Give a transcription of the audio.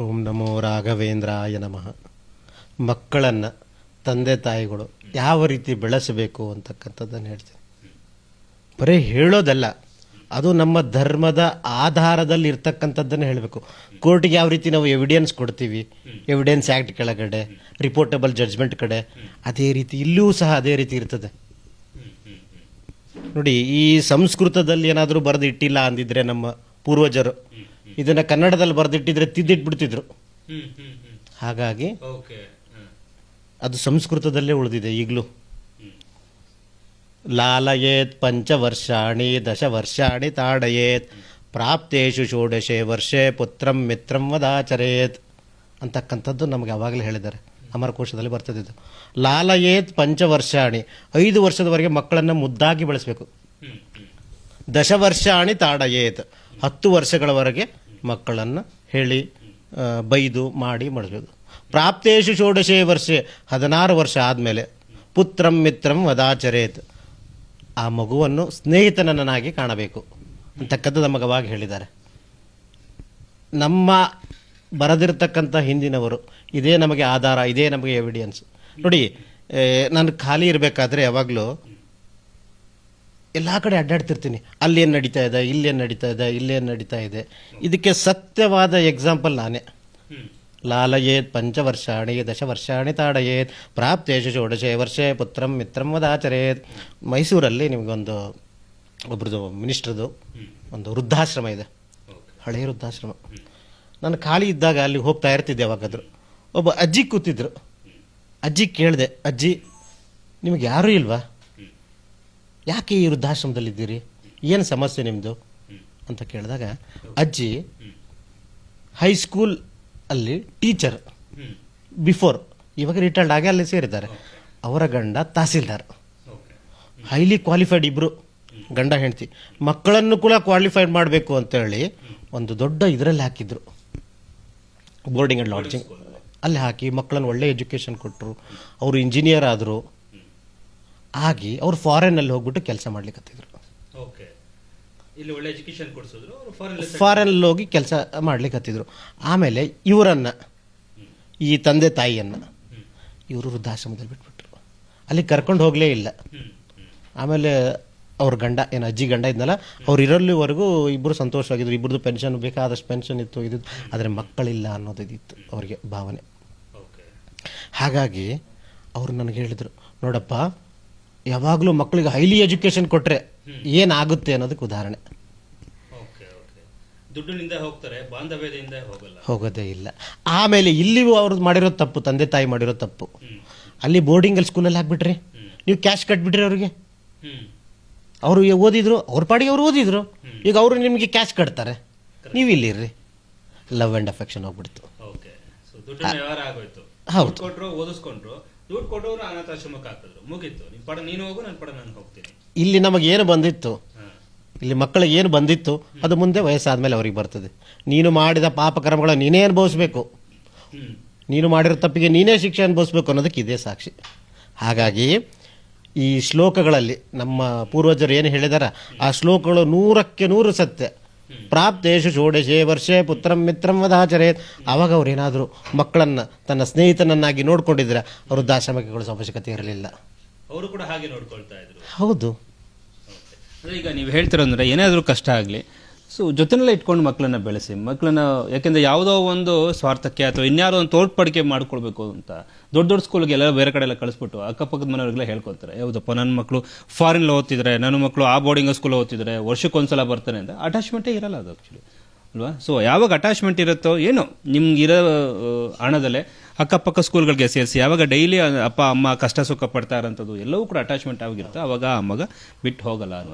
ಓಂ ನಮೋ ರಾಘವೇಂದ್ರಾಯ ನಮಃ. ಮಕ್ಕಳನ್ನು, ತಂದೆ ತಾಯಿಗಳು ಯಾವ ರೀತಿ ಬೆಳೆಸಬೇಕು ಅಂತಕ್ಕಂಥದ್ದನ್ನು ಹೇಳ್ತೀನಿ. ಬರೀ ಹೇಳೋದಲ್ಲ, ಅದು ನಮ್ಮ ಧರ್ಮದ ಆಧಾರದಲ್ಲಿ ಇರ್ತಕ್ಕಂಥದ್ದನ್ನು ಹೇಳಬೇಕು. ಕೋರ್ಟಿಗೆ ಯಾವ ರೀತಿ ನಾವು ಎವಿಡೆನ್ಸ್ ಕೊಡ್ತೀವಿ ಎವಿಡೆನ್ಸ್ ಆ್ಯಕ್ಟ್ ಕೆಳಗಡೆ ರಿಪೋರ್ಟಬಲ್ ಜಡ್ಜ್ಮೆಂಟ್ ಕಡೆ, ಅದೇ ರೀತಿ ಇಲ್ಲೂ ಸಹ ಅದೇ ರೀತಿ ಇರ್ತದೆ. ನೋಡಿ, ಈ ಸಂಸ್ಕೃತದಲ್ಲಿ ಏನಾದರೂ ಬರೆದು ಇಟ್ಟಿಲ್ಲ ಅಂದಿದ್ರೆ ನಮ್ಮ ಪೂರ್ವಜರು ಇದನ್ನ ಕನ್ನಡದಲ್ಲಿ ಬರೆದಿಟ್ಟಿದ್ರೆ ತಿದ್ದಿಟ್ಬಿಡ್ತಿದ್ರು. ಹಾಗಾಗಿ ಅದು ಸಂಸ್ಕೃತದಲ್ಲೇ ಉಳಿದಿದೆ ಈಗಲೂ. ಲಾಲಯೇತ್ ಪಂಚವರ್ಷಾಣಿ ದಶವರ್ಷಾಣಿ ತಾಡಯೇತ್. ಪ್ರಾಪ್ತೇಶು ಷೋಡಶೆ ವರ್ಷೆ ಪುತ್ರಂ ಮಿತ್ರಂ ವದಾಚರೇತ್. ಅಂತಕ್ಕಂಥದ್ದು ನಮಗೆ ಅವಾಗಲೇ ಹೇಳಿದ್ದಾರೆ. ಅಮರಕೋಶದಲ್ಲಿ ಬರ್ತದಿದ್ದು. ಲಾಲಯೇತ್ ಪಂಚವರ್ಷಾಣಿ. ಐದು ವರ್ಷದವರೆಗೆ ಮಕ್ಕಳನ್ನು ಮುದ್ದಾಗಿ ಬೆಳೆಸಬೇಕು. ದಶವರ್ಷಾಣಿ ತಾಡಯೇತ್. ಹತ್ತು ವರ್ಷಗಳವರೆಗೆ ಮಕ್ಕಳನ್ನು ಹೇಳಿ ಬೈದು ಮಾಡಿ ಮಡಗೋದು ಪ್ರಾಪ್ತೇಶು ಷೋಡಶೇ ವರ್ಷೆ, ಹದಿನಾರು ವರ್ಷ ಆದಮೇಲೆ ಪುತ್ರಂ ಮಿತ್ರಂ ವದಾಚರೇತ್. ಆ ಮಗುವನ್ನು ಸ್ನೇಹಿತನನ್ನಾಗಿ ಕಾಣಬೇಕು. ಅಂತಕ್ಕಂಥದ್ದು ಮಗವಾಗಿ ಹೇಳಿದ್ದಾರೆ. ನಮ್ಮ ಬರೆದಿರ್ತಕ್ಕಂಥ ಹಿಂದಿನವರು, ಇದೇ ನಮಗೆ ಆಧಾರ, ಇದೇ ನಮಗೆ ಎವಿಡಿಯನ್ಸ್ ನೋಡಿ ನಾನು ಖಾಲಿ ಇರಬೇಕಾದ್ರೆ ಯಾವಾಗಲೂ ಎಲ್ಲ ಕಡೆ ಅಡ್ಡಾಡ್ತಿರ್ತೀನಿ. ಅಲ್ಲೇನು ನಡೀತಾ ಇದೆ, ಇಲ್ಲೇನು ನಡೀತಾ ಇದೆ, ಇಲ್ಲೇನು ನಡೀತಾ ಇದೆ. ಇದಕ್ಕೆ ಸತ್ಯವಾದ ಎಕ್ಸಾಂಪಲ್ ನಾನೇ. ಲಾಲಯೇತ್ ಪಂಚವರ್ಷಾಣಿ ದಶವರ್ಷಾಣಿ ತಾಡಯೇತ್ ಪ್ರಾಪ್ತೇಶು ಷೋಡಶೆ ವರ್ಷೆ ಪುತ್ರಂ ಮಿತ್ರಂ ವದಾಚರೇತ್. ಮೈಸೂರಲ್ಲಿ ನಿಮಗೊಂದು ಒಬ್ರದ್ದು ಮಿನಿಸ್ಟ್ರದು ಒಂದು ವೃದ್ಧಾಶ್ರಮ ಇದೆ. ಹಳೆಯ ವೃದ್ಧಾಶ್ರಮ. ನಾನು ಖಾಲಿ ಇದ್ದಾಗ ಅಲ್ಲಿ ಹೋಗ್ತಾ ಇರ್ತಿದ್ದೆ ಯಾವಾಗಾದ್ರು. ಒಬ್ಬ ಅಜ್ಜಿ ಕೂತಿದ್ರು. ಅಜ್ಜಿ ಕೇಳಿದೆ, ಅಜ್ಜಿ, ನಿಮಗೆ ಯಾರೂ ಇಲ್ವಾ? ಯಾಕೆ ಈ ವೃದ್ಧಾಶ್ರಮದಲ್ಲಿದ್ದೀರಿ? ಏನು ಸಮಸ್ಯೆ ನಿಮ್ಮದು ಅಂತ ಕೇಳಿದಾಗ ಅಜ್ಜಿ ಹೈಸ್ಕೂಲ್ ಅಲ್ಲಿ ಟೀಚರ್ ಬಿಫೋರ್ ಇವಾಗ ರಿಟೈರ್ಡ್ ಆಗಿ ಅಲ್ಲಿ ಸೇರಿದ್ದಾರೆ. ಅವರ ಗಂಡ ತಹಸೀಲ್ದಾರ್. ಹೈಲಿ ಕ್ವಾಲಿಫೈಡ್ ಇಬ್ಬರು ಗಂಡ ಹೆಂಡತಿ. ಮಕ್ಕಳನ್ನು ಕೂಡ ಕ್ವಾಲಿಫೈಡ್ ಮಾಡಬೇಕು ಅಂತೇಳಿ ಒಂದು ದೊಡ್ಡ ಇದರಲ್ಲಿ ಹಾಕಿದ್ರು. ಬೋರ್ಡಿಂಗ್ ಆ್ಯಂಡ್ ಲಾಡ್ಜಿಂಗ್ ಅಲ್ಲಿ. ಹಾಕಿ ಮಕ್ಕಳನ್ನು ಒಳ್ಳೆ ಎಜುಕೇಷನ್ ಕೊಟ್ಟರು ಅವರು ಇಂಜಿನಿಯರ್ ಆದರು. ಆಗಿ ಅವ್ರು ಫಾರಿನಲ್ಲಿ ಹೋಗ್ಬಿಟ್ಟು ಕೆಲಸ ಮಾಡ್ಲಿಕ್ಕತ್ತಿದ್ರು ಫಾರಿನಲ್ಲಿ ಹೋಗಿ ಕೆಲಸ ಮಾಡ್ಲಿಕ್ಕತ್ತಿದ್ರು ಆಮೇಲೆ ಇವರನ್ನು ಈ ತಂದೆ ತಾಯಿಯನ್ನು ಇವರು ವೃದ್ಧಾಶ್ರಮದಲ್ಲಿ ಬಿಟ್ಬಿಟ್ರು. ಅಲ್ಲಿ ಕರ್ಕೊಂಡು ಹೋಗಲೇ ಇಲ್ಲ. ಆಮೇಲೆ ಅವ್ರ ಗಂಡ ಏನು ಅಜ್ಜಿ ಗಂಡ ಇದ್ನಲ್ಲ ಅವ್ರು ಇರಲ್ಲಿವರೆಗೂ ಇಬ್ಬರು ಸಂತೋಷವಾಗಿದ್ರು. ಇಬ್ಬರದು ಪೆನ್ಷನ್ ಬೇಕಾದಷ್ಟು ಪೆನ್ಷನ್ ಇತ್ತು ಇದು ಆದರೆ ಮಕ್ಕಳಿಲ್ಲ ಅನ್ನೋದು ಇದಿತ್ತು ಅವ್ರಿಗೆ ಭಾವನೆ. ಓಕೆ ಹಾಗಾಗಿ ಅವರು ನನಗೆ ಹೇಳಿದರು ನೋಡಪ್ಪ ಯಾವಾಗಲೂ ಮಕ್ಕಳಿಗೆ ಹೈಲಿ ಎಜುಕೇಶನ್ ಕೊಟ್ಟರೆ ಏನಾಗುತ್ತೆ ಅನ್ನೋದಕ್ಕೆ ಉದಾಹರಣೆ. ದುಡ್ಡಿನಿಂದ ಹೋಗ್ತಾರೆ ಬಾಂಧವ್ಯದಿಂದ ಹೋಗಲ್ಲ. ಹೋಗೋದೇ ಇಲ್ಲ. ಆಮೇಲೆ ಇಲ್ಲಿಯೂ ಅವ್ರದ್ದು ಮಾಡಿರೋ ತಪ್ಪು ತಂದೆ ತಾಯಿ ಮಾಡಿರೋ ತಪ್ಪು. ಅಲ್ಲಿ ಬೋರ್ಡಿಂಗಲ್ಲಿ ಸ್ಕೂಲಲ್ಲಿ ಹಾಕ್ಬಿಟ್ರಿ. ನೀವು ಕ್ಯಾಶ್ ಕಟ್ಬಿಟ್ರಿ ಅವ್ರಿಗೆ. ಅವರು ಓದಿದ್ರು ಅವ್ರ ಪಾಡಿಗೆ ಅವ್ರು ಓದಿದ್ರು. ಈಗ ಅವರು ನಿಮಗೆ ಕ್ಯಾಶ್ ಕಟ್ತಾರೆ. ನೀವು ಇಲ್ಲಿರ್ರಿ. ಲವ್ ಆ್ಯಂಡ್ ಅಫೆಕ್ಷನ್ ಹೋಗ್ಬಿಡ್ತು. ಹೌದು. ಓದಿಸ್ಕೊಂಡ್ರು. ದುಡ್ಡು ಕೊಟ್ಟವರು ಅನಾಥಾಶ್ರಮಕ್ಕೆ ಹಾಕಿದ್ರು ಮುಗೀತು. ನಿನ್ ಪಡ ನೀನು ಹೋಗು ನನ್ನ ಪಡ ನಾನು ಹೋಗ್ತೀನಿ. ಇಲ್ಲಿ ನಮಗೆ ಏನು ಬಂದಿತ್ತು? ಇಲ್ಲಿ ಮಕ್ಕಳಿಗೆ ಏನು ಬಂದಿತ್ತು? ಅದು ಮುಂದೆ ವಯಸ್ಸಾದ್ಮೇಲೆ ಅವ್ರಿಗೆ ಬರ್ತದೆ. ನೀನು ಮಾಡಿದ ಪಾಪ ಕರ್ಮಗಳ ನೀನೇ ಅನುಭವಿಸ್ಬೇಕು. ನೀನು ಮಾಡಿರೋ ತಪ್ಪಿಗೆ ನೀನೇ ಶಿಕ್ಷೆ ಅನುಭವಿಸ್ಬೇಕು ಅನ್ನೋದಕ್ಕೆ ಇದೇ ಸಾಕ್ಷಿ. ಹಾಗಾಗಿ ಈ ಶ್ಲೋಕಗಳಲ್ಲಿ ನಮ್ಮ ಪೂರ್ವಜರು ಏನು ಹೇಳಿದಾರ? ಆ ಶ್ಲೋಕಗಳು ನೂರಕ್ಕೆ ನೂರು ಸತ್ಯ. ಪ್ರಾಪ್ತೇಶು ಷೋಡಶೆ ವರ್ಷೆ ಪುತ್ರಂ ಮಿತ್ರಂ ವದಾಚರೇತ್. ಆವಾಗ ಅವ್ರು ಏನಾದರೂ ಮಕ್ಕಳನ್ನು ತನ್ನ ಸ್ನೇಹಿತನನ್ನಾಗಿ ನೋಡ್ಕೊಂಡಿದ್ರೆ ಅವರು ವೃದ್ಧಾಶ್ರಮಕ್ಕೆ ಕಳಿಸೋ ಅವಶ್ಯಕತೆ ಇರಲಿಲ್ಲ. ಅವರು ಕೂಡ ಹಾಗೆ ನೋಡ್ಕೊಳ್ತಾ ಇದ್ರು. ಹೌದು. ಅಂದ್ರೆ ಈಗ ನೀವು ಹೇಳ್ತಿರೋಂದ್ರೆ ಏನಾದರೂ ಕಷ್ಟ ಆಗಲಿ ಸೊ ಜೊತೆನಲ್ಲೇ ಇಟ್ಕೊಂಡು ಮಕ್ಕಳನ್ನ ಬೆಳೆಸಿ ಮಕ್ಕಳನ್ನ ಯಾಕೆಂದ್ರೆ ಯಾವುದೋ ಒಂದು ಸ್ವಾರ್ಥಕ್ಕೆ ಅಥವಾ ಇನ್ಯಾರೋ ಒಂದು ತೋರ್ಪಡಿಕೆ ಮಾಡ್ಕೊಳ್ಬೇಕು ಅಂತ ದೊಡ್ಡ ದೊಡ್ಡ ಸ್ಕೂಲ್ಗೆ ಎಲ್ಲ ಬೇರೆ ಕಡೆ ಎಲ್ಲ ಕಳಿಸ್ಬಿಟ್ಟು ಅಕ್ಕಪಕ್ಕದ ಮನೆಯವ್ರಿಗೆಲ್ಲ ಹೇಳ್ಕೊತಾರೆ, ಯಾವುದಪ್ಪ ನನ್ನ ಮಕ್ಕಳು ಫಾರಿನ್ ಓದ್ತಿದ್ರೆ, ನನ್ನ ಮಕ್ಕಳು ಆ ಬೋರ್ಡಿಂಗ್ ಸ್ಕೂಲ್ ಓದ್ತಿದ್ರೆ ವರ್ಷಕ್ಕೊಂದ್ಸಲ ಬರ್ತಾನೆ ಅಂತ ಅಟ್ಯಾಚ್ಮೆಂಟೇ ಇರಲ್ಲ ಅದು ಆ್ಯಕ್ಚುಲಿ ಅಲ್ವಾ? ಸೊ ಯಾವಾಗ ಅಟ್ಯಾಚ್ಮೆಂಟ್ ಇರುತ್ತೋ ಏನೋ ನಿಮ್ಗಿರೋ ಹಣದಲ್ಲೇ ಅಕ್ಕಪಕ್ಕ ಸ್ಕೂಲ್ಗಳಿಗೆ ಸೇರಿಸಿ, ಯಾವಾಗ ಡೈಲಿ ಅಪ್ಪ, ಅಮ್ಮ ಕಷ್ಟ ಸುಖ ಪಡ್ತಾ ಇರೋಂಥದ್ದು ಎಲ್ಲವೂ ಕೂಡ ಅಟ್ಯಾಚ್ಮೆಂಟ್ ಆಗಿರುತ್ತೆ, ಅವಾಗ ಆ ಮಗ ಬಿಟ್ಟು ಹೋಗಲ್ಲ ಅನ್ನೋದು